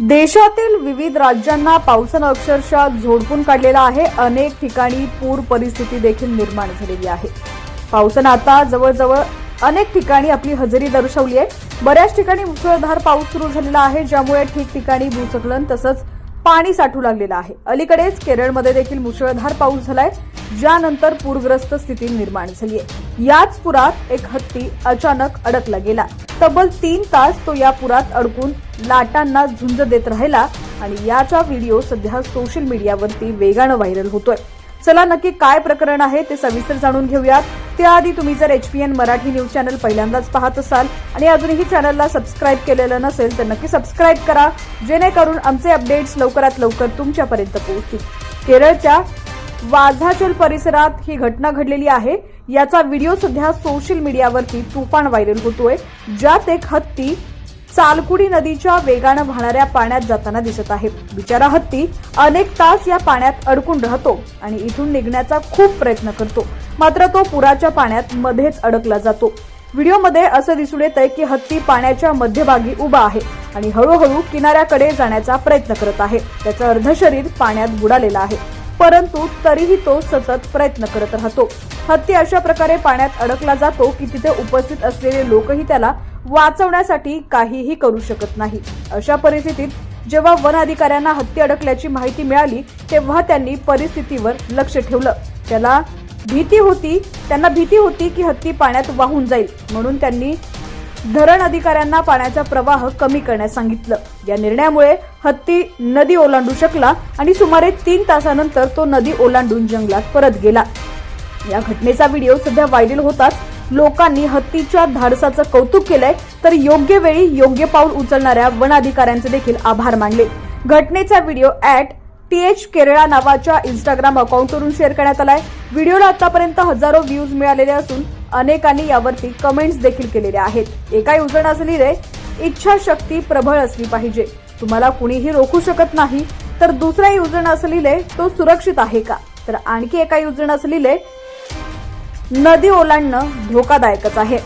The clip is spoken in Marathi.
देशातील विविध राज्यांना पावसानं अक्षरशः झोडपून काढलेला आहे. अनेक ठिकाणी पूर परिस्थिती देखील निर्माण झालेली आहे. पावसानं आता जवळजवळ अनेक ठिकाणी आपली हजेरी दर्शवली आहे. बऱ्याच ठिकाणी मुसळधार पाऊस सुरू झालेला आहे ज्यामुळे ठिकठिकाणी भूस्खलन तसंच पाणी साठू लागलेलं आहे. अलीकडेच केरळमध्ये देखील मुसळधार पाऊस झालाय. ज्यानंतर पूरग्रस्त स्थिती निर्माण झाली आहे. याच पुरात एक हत्ती अचानक अडकला गेला. तब्बल तीन तास तो या पुरात अडकून लाटांना झुंज देत राहिला आणि याचा व्हिडिओ सध्या सोशल मीडियावरती वेगानं व्हायरल होतोय. चला नक्की काय प्रकरण आहे ते सविस्तर जाणून घेऊयात. त्याआधी तुम्ही जर H P N Marathi news channel पहिल्यांदाच पाहत असाल आणि अजूनही चॅनलला सबस्क्राईब केलेलं नसेल तर नक्की सबस्क्राईब करा जेणेकरून आमचे अपडेट्स लवकरात लवकर तुमच्यापर्यंत पोहोचतील. केरळच्या वाझाचल परिसरात ही घटना घडलेली आहे. याचा व्हिडिओ सध्या सोशल मीडियावरती तुफान व्हायरल होतोय. ज्यात एक हत्ती चालकुडी नदीच्या वेगानं वाहणाऱ्या पाण्यात जाताना दिसत आहे. बिचारा हत्ती अनेक तास या पाण्यात अडकून राहतो आणि इथून निघण्याचा खूप प्रयत्न करतो. मात्र तो पुराच्या पाण्यात मध्येच अडकला जातो. व्हिडिओमध्ये असं दिसून येत आहे की हत्ती पाण्याच्या मध्यभागी उभा आहे आणि हळूहळू किनाऱ्याकडे जाण्याचा प्रयत्न करत आहे. त्याचं अर्ध शरीर पाण्यात बुडालेलं आहे. परंतु तरीही तो सतत प्रयत्न करत राहतो. हत्ती अशा प्रकारे पाण्यात अडकला जातो की तिथे उपस्थित असलेले लोकही त्याला वाचवण्यासाठी काहीही करू शकत नाही. अशा परिस्थितीत जेव्हा वन अधिकाऱ्यांना हत्ती अडकल्याची माहिती मिळाली तेव्हा त्यांनी परिस्थितीवर लक्ष ठेवलं. त्याला भीती होती त्यांना भीती होती की हत्ती पाण्यात वाहून जाईल म्हणून त्यांनी धरण अधिकाऱ्यांना पाण्याचा प्रवाह कमी करण्यास सांगितलं. या निर्णयामुळे हत्ती नदी ओलांडू शकला आणि सुमारे तीन तासानंतर तो नदी ओलांडून जंगलात परत गेला. या घटनेचा व्हिडिओ सध्या व्हायरल होताच लोकांनी हत्तीच्या धाडसाचं कौतुक केलंय तर योग्य वेळी योग्य पाऊल उचलणाऱ्या वन अधिकाऱ्यांचे देखील आभार मानले. घटनेचा व्हिडिओ टी एच केरळा नावाच्या इंस्टाग्राम अकाउंटवरून शेअर करण्यात आलाय. व्हिडिओला आतापर्यंत हजारो व्ह्यूज मिळालेले असून अनेकांनी यावरती कमेंट्स देखील केलेल्या आहेत. एका युजरनं असं लिहिलंय इच्छाशक्ती प्रबळ असली पाहिजे. तुम्हाला कुणीही रोखू शकत नाही तर दुसऱ्या युजरनं असं लिहिलंय तो सुरक्षित आहे का? तर आणखी एका युजरनं असं लिहिलंय नदी ओलांडणं धोकादायकच आहे.